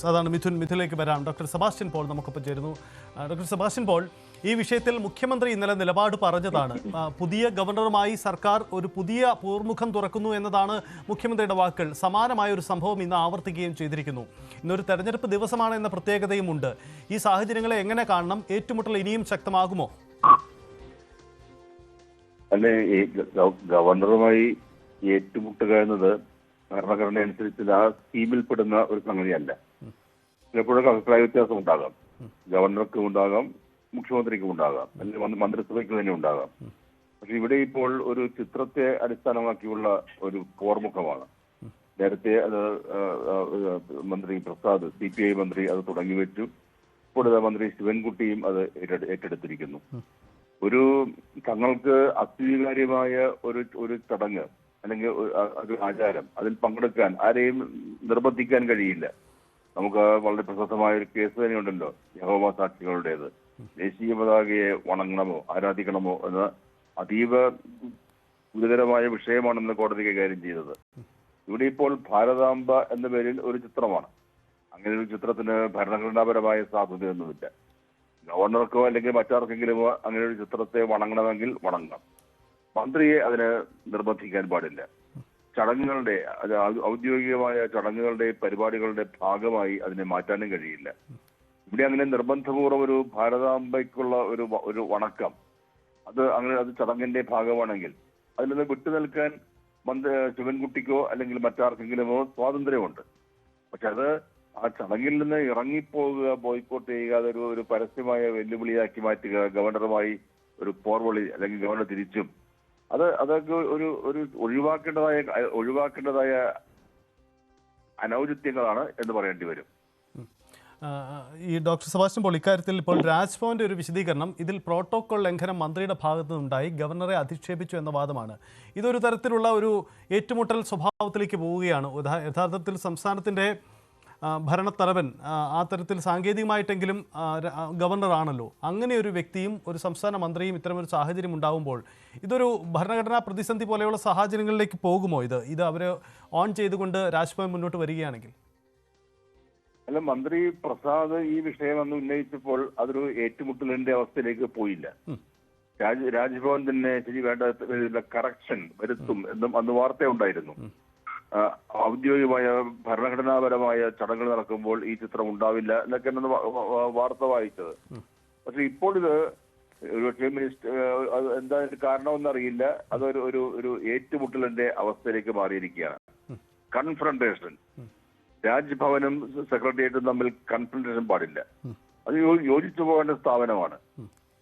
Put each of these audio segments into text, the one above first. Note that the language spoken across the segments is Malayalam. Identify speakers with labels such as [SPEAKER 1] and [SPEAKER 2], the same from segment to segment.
[SPEAKER 1] യെസ് അതാണ് മിഥുൻ. മിഥുനിലേക്ക് വരാം. ഡോക്ടർ സെബാസ്റ്റ്യൻ പോൾ നമുക്കൊപ്പം ചേരുന്നു. ഡോക്ടർ സെബാസ്റ്റ്യൻ പോൾ ഈ വിഷയത്തിൽ മുഖ്യമന്ത്രി ഇന്നലെ നിലപാട് പറഞ്ഞതാണ്. പുതിയ ഗവർണറുമായി സർക്കാർ ഒരു പുതിയ പൂർമുഖം തുറക്കുന്നു എന്നതാണ് മുഖ്യമന്ത്രിയുടെ വാക്കുകൾ. സമാനമായ ഒരു സംഭവം ഇന്ന് ആവർത്തിക്കുകയും ചെയ്തിരിക്കുന്നു. ഇന്നൊരു തെരഞ്ഞെടുപ്പ് ദിവസമാണ് എന്ന പ്രത്യേകതയും ഉണ്ട് ഈ സാഹചര്യങ്ങളെ എങ്ങനെ കാണണം? ഏറ്റുമുട്ടൽ ഇനിയും ശക്തമാകുമോ?
[SPEAKER 2] അല്ലെ ഈ ഗവർണറുമായി ഏറ്റുമുട്ടുക എന്നത് ഭരണഘടന അനുസരിച്ച് ആ സ്കീമിൽ പെടുന്ന ഒരു സംഗതിയല്ല. ചിലപ്പോഴൊക്കെ അഭിപ്രായ വ്യത്യാസം ഉണ്ടാകാം. ഗവർണർക്കും ഉണ്ടാകാം മുഖ്യമന്ത്രിക്കും ഉണ്ടാകാം അല്ലെങ്കിൽ മന്ത്രി- മന്ത്രിസഭയ്ക്ക് തന്നെ ഉണ്ടാകാം. പക്ഷെ ഇവിടെ ഇപ്പോൾ ഒരു ചിത്രത്തെ അടിസ്ഥാനമാക്കിയുള്ള ഒരു പോർമുഖമാണ്. നേരത്തെ അത് മന്ത്രി പ്രസാദ് സി പി ഐ മന്ത്രി അത് തുടങ്ങി വെച്ചു. ഇപ്പോൾ മന്ത്രി ശിവൻകുട്ടിയും അത് ഏറ്റെടുത്തിരിക്കുന്നു. ഒരു തങ്ങൾക്ക് അസ്വീകാര്യമായ ഒരു ഒരു ചടങ്ങ് അല്ലെങ്കിൽ ഒരു ആചാരം അതിൽ പങ്കെടുക്കാൻ ആരെയും നിർബന്ധിക്കാൻ കഴിയില്ല. നമുക്ക് വളരെ പ്രശസ്തമായ ഒരു കേസ് തന്നെയുണ്ടല്ലോ. യഹോവ സാക്ഷികളുടേത്. ദേശീയ പതാകയെ വണങ്ങണമോ ആരാധിക്കണമോ എന്ന അതീവ ഗുരുതരമായ വിഷയമാണെന്ന് കോടതി കൈകാര്യം ചെയ്തത്. ഇവിടെ ഇപ്പോൾ ഭാരതാംബ എന്ന പേരിൽ ഒരു ചിത്രമാണ്. അങ്ങനെ ഒരു ചിത്രത്തിന് ഭരണഘടനാപരമായ സാധ്യതയൊന്നുമില്ല. ഗവർണർക്കോ അല്ലെങ്കിൽ മറ്റാർക്കെങ്കിലുമോ അങ്ങനെ ഒരു ചിത്രത്തെ വണങ്ങണമെങ്കിൽ വണങ്ങാം മന്ത്രിയെ അതിന് നിർബന്ധിക്കാൻ പാടില്ല. ചടങ്ങുകളുടെ ഔദ്യോഗികമായ ചടങ്ങുകളുടെ പരിപാടികളുടെ ഭാഗമായി അതിനെ മാറ്റാനും കഴിയില്ല. ഇവിടെ അങ്ങനെ നിർബന്ധപൂർവം ഒരു ഭാരതാംബയ്ക്കുള്ള ഒരു ഒരു വണക്കം. അത് അങ്ങനെ അത് ചടങ്ങിന്റെ ഭാഗമാണെങ്കിൽ അതിൽ നിന്ന് വിട്ടു നിൽക്കാൻ മന്ത്രി ശിവൻകുട്ടിക്കോ അല്ലെങ്കിൽ മറ്റാർക്കെങ്കിലുമോ സ്വാതന്ത്ര്യമുണ്ട്. പക്ഷെ അത് ആ ചടങ്ങിൽ നിന്ന് ഇറങ്ങിപ്പോകുക ബോയ്ക്കോട്ട് ചെയ്യുക അതൊരു ഒരു പരസ്യമായ വെല്ലുവിളിയാക്കി മാറ്റുക ഗവർണറുമായി ഒരു പോർവളി അല്ലെങ്കിൽ ഗവർണർ തിരിച്ചും അത് അതൊക്കെ ഒരു ഒരു ഒഴിവാക്കേണ്ടതായ ഒഴിവാക്കേണ്ടതായ അനൗചിത്യങ്ങളാണ് എന്ന് പറയേണ്ടി വരും.
[SPEAKER 1] ഈ ഡോക്ടർ സെബാസ്റ്റ്യൻ പോൾ ഇക്കാര്യത്തിൽ ഇപ്പോൾ രാജ്ഭവന്റെ ഒരു വിശദീകരണം ഇതിൽ പ്രോട്ടോകോൾ ലംഘനം മന്ത്രിയുടെ ഭാഗത്തു നിന്നുണ്ടായി ഗവർണറെ അധിക്ഷേപിച്ചു എന്ന വാദമാണ്. ഇതൊരു തരത്തിലുള്ള ഒരു ഏറ്റുമുട്ടൽ സ്വഭാവത്തിലേക്ക് പോവുകയാണ്. യഥാർത്ഥത്തിൽ സംസ്ഥാനത്തിന്റെ ആ, ഭരണത്തലവൻ ആ, തരത്തിൽ സാങ്കേതികമായിട്ടെങ്കിലും ഗവർണർ ആണല്ലോ. ഗവർണറാണല്ലോ അങ്ങനെ ഒരു വ്യക്തിയും ഒരു സംസ്ഥാന മന്ത്രിയും ഇത്തരമൊരു സാഹചര്യം ഉണ്ടാകുമ്പോൾ ഇതൊരു ഭരണഘടനാ പ്രതിസന്ധി പോലെയുള്ള സാഹചര്യങ്ങളിലേക്ക് പോകുമോ ഇത്? ഇത് അവർ ഓൺ ചെയ്തുകൊണ്ട് രാജ്ഭവൻ മുന്നോട്ട് വരികയാണെങ്കിൽ.
[SPEAKER 2] അല്ല മന്ത്രി പ്രസാദ് ഈ വിഷയം അന്ന് ഉന്നയിച്ചപ്പോൾ അതൊരു ഏറ്റുമുട്ടലിന്റെ അവസ്ഥയിലേക്ക് പോയില്ല. രാജ് രാജ്ഭവൻ തന്നെ ശരി വേണ്ട കറക്ഷൻ വരുത്തും എന്നും അന്ന് വാർത്തയുണ്ടായിരുന്നു. ആ, ഔദ്യോഗികമായ ഭരണഘടനാപരമായ ചടങ്ങുകൾ നടക്കുമ്പോൾ ഈ ചിത്രം ഉണ്ടാവില്ല എന്നൊക്കെ അന്ന് വ- വ- വാർത്ത വായിച്ചത്. പക്ഷെ ഇപ്പോൾ ഇത് ഒരുപക്ഷെ മിനിസ്റ്റർ എന്താ കാരണമെന്ന് അറിയില്ല. അതൊരു ഒരു ഒരു ഏറ്റുമുട്ടലിന്റെ അവസ്ഥയിലേക്ക് മാറിയിരിക്കുകയാണ്. കൺഫ്രണ്ടേഷൻ രാജ്ഭവനും സെക്രട്ടേറിയറ്റും തമ്മിൽ കൺഫ്രണ്ടേഷൻ പാടില്ല. അത് യോജിച്ചു പോകേണ്ട സ്ഥാപനമാണ്.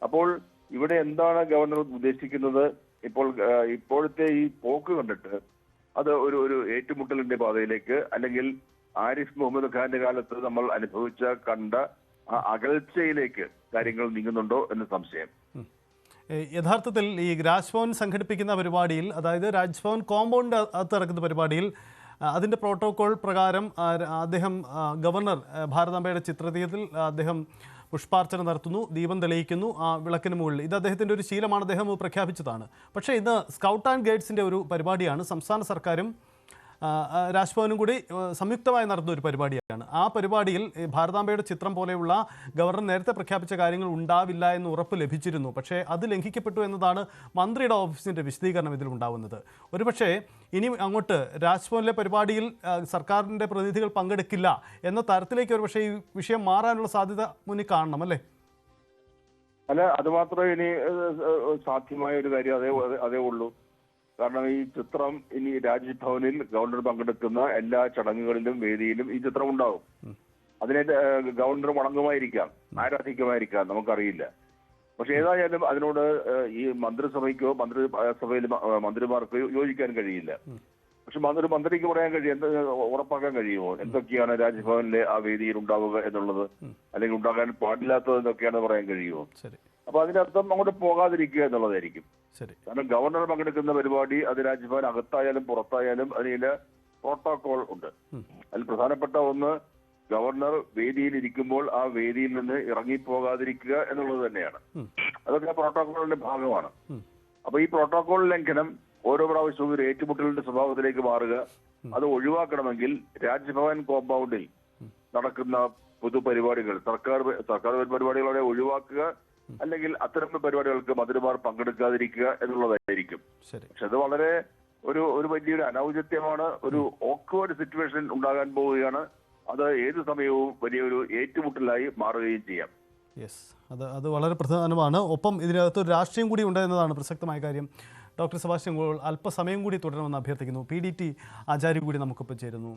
[SPEAKER 2] അപ്പോൾ ഇവിടെ എന്താണ് ഗവർണർ ഉദ്ദേശിക്കുന്നത്? ഇപ്പോൾ ഇപ്പോഴത്തെ ഈ പോക്ക് കണ്ടിട്ട് അത് ഒരു ഒരു ഏറ്റുമുട്ടലിന്റെ പാതയിലേക്ക് അല്ലെങ്കിൽ ആരിഫ് മുഹമ്മദ് ഖാന്റെ കാലത്ത് നമ്മൾ അനുഭവിച്ച കണ്ട ആ അകൽച്ചയിലേക്ക് കാര്യങ്ങൾ നീങ്ങുന്നുണ്ടോ എന്ന് സംശയം.
[SPEAKER 1] യഥാർത്ഥത്തിൽ ഈ രാജ്ഭവൻ സംഘടിപ്പിക്കുന്ന പരിപാടിയിൽ അതായത് രാജ്ഭവൻ കോമ്പൗണ്ട് അകത്ത് ഇറക്കുന്ന പരിപാടിയിൽ അതിന്റെ പ്രോട്ടോകോൾ പ്രകാരം അദ്ദേഹം ഗവർണർ ഭാരതാംബയുടെ ചിത്രതീയത്തിൽ അദ്ദേഹം പുഷ്പാർച്ചന നടത്തുന്നു ദീപം തെളിയിക്കുന്നു ആ വിളക്കിന് മുകളിൽ. ഇത് അദ്ദേഹത്തിന്റെ ഒരു ശീലമാണ് അദ്ദേഹം പ്രഖ്യാപിച്ചതാണ്. പക്ഷേ ഇന്ന് സ്കൗട്ട് ആൻഡ് ഗൈഡ്സിന്റെ ഒരു പരിപാടിയാണ്. സംസ്ഥാന സർക്കാരും രാജ്ഭവനും കൂടി സംയുക്തമായി നടന്ന ഒരു പരിപാടിയാണ്. ആ പരിപാടിയിൽ ഭാരതാംബയുടെ ചിത്രം പോലെയുള്ള ഗവർണർ നേരത്തെ പ്രഖ്യാപിച്ച കാര്യങ്ങൾ ഉണ്ടാവില്ല എന്ന് ഉറപ്പ് ലഭിച്ചിരുന്നു. പക്ഷേ അത് ലംഘിക്കപ്പെട്ടു എന്നതാണ് മന്ത്രിയുടെ ഓഫീസിന്റെ വിശദീകരണം ഇതിൽ ഉണ്ടാവുന്നത്. ഒരുപക്ഷേ ഇനി അങ്ങോട്ട് രാജ്ഭവനിലെ പരിപാടിയിൽ സർക്കാരിന്റെ പ്രതിനിധികൾ പങ്കെടുക്കില്ല എന്ന തരത്തിലേക്ക് ഒരുപക്ഷേ ഈ വിഷയം മാറാനുള്ള സാധ്യത മുന്നിൽ കാണണം അല്ലേ?
[SPEAKER 2] അല്ല അത് മാത്രമേ ഇനി സാധ്യമായ ഒരു കാര്യം അതേ അതേ ഉള്ളൂ. കാരണം ഈ ചിത്രം ഇനി രാജ്ഭവനിൽ ഗവർണർ പങ്കെടുക്കുന്ന എല്ലാ ചടങ്ങുകളിലും വേദിയിലും ഈ ചിത്രം ഉണ്ടാവും. അതിനെ ഗവർണർ വണങ്ങുമായിരിക്കാം ആരാധിക്കുമായിരിക്കാം നമുക്കറിയില്ല. പക്ഷെ ഏതായാലും അതിനോട് ഈ മന്ത്രിസഭയ്ക്കോ മന്ത്രി സഭയിൽ മന്ത്രിമാർക്കോ യോജിക്കാൻ കഴിയില്ല. പക്ഷെ മന്ത്രി മന്ത്രിക്ക് പറയാൻ കഴിയും എന്ത് ഉറപ്പാക്കാൻ കഴിയുമോ? എന്തൊക്കെയാണ് രാജ്ഭവനിലെ ആ വേദിയിൽ ഉണ്ടാവുക എന്നുള്ളത്? അല്ലെങ്കിൽ ഉണ്ടാകാൻ പാടില്ലാത്തത് എന്തൊക്കെയാണ് പറയാൻ കഴിയുമോ? അപ്പൊ അതിനർത്ഥം അങ്ങോട്ട് പോകാതിരിക്കുക എന്നുള്ളതായിരിക്കും. കാരണം ഗവർണർ പങ്കെടുക്കുന്ന പരിപാടി അത് രാജ്ഭവൻ അകത്തായാലും പുറത്തായാലും അതിന് പ്രോട്ടോകോൾ ഉണ്ട്. അതിൽ പ്രധാനപ്പെട്ട ഒന്ന് ഗവർണർ വേദിയിൽ ഇരിക്കുമ്പോൾ ആ വേദിയിൽ നിന്ന് ഇറങ്ങിപ്പോകാതിരിക്കുക എന്നുള്ളത് തന്നെയാണ്. അതൊക്കെ പ്രോട്ടോകോളിന്റെ ഭാഗമാണ്. അപ്പൊ ഈ പ്രോട്ടോകോൾ ലംഘനം ഓരോ പ്രാവശ്യവും ഒരു ഏറ്റുമുട്ടലിന്റെ സ്വഭാവത്തിലേക്ക് മാറുക അത് ഒഴിവാക്കണമെങ്കിൽ രാജ്ഭവൻ കോമ്പൗണ്ടിൽ നടക്കുന്ന പൊതുപരിപാടികൾ സർക്കാർ സർക്കാർ പരിപാടികളെ ഒഴിവാക്കുക അല്ലെങ്കിൽ അത്തരം പരിപാടികൾക്ക് മന്ത്രിമാർ പങ്കെടുക്കാതിരിക്കുക എന്നുള്ളതായിരിക്കും. പക്ഷെ അത് വളരെ ഒരു ഒരു വലിയൊരു അനൗചിത്യമാണ് ഒരു ഓക്വേർഡ് സിറ്റുവേഷൻ ഉണ്ടാകാൻ പോവുകയാണ്. അത് ഏത് സമയവും വലിയൊരു ഏറ്റുമുട്ടലായി മാറുകയും ചെയ്യാം.
[SPEAKER 1] യെസ് അത് അത് വളരെ പ്രധാനമാണ്. ഒപ്പം ഇതിനകത്ത് ഒരു രാഷ്ട്രീയം കൂടി ഉണ്ട് എന്നതാണ് പ്രസക്തമായ കാര്യം. ഡോക്ടർ സെബാസ്റ്റ്യൻ ഗോൾ അല്പസമയം കൂടി തുടരണമെന്ന് അഭ്യർത്ഥിക്കുന്നു. പി ഡി ടി ആചാര്യ കൂടി നമുക്കിപ്പോൾ ചേരുന്നു.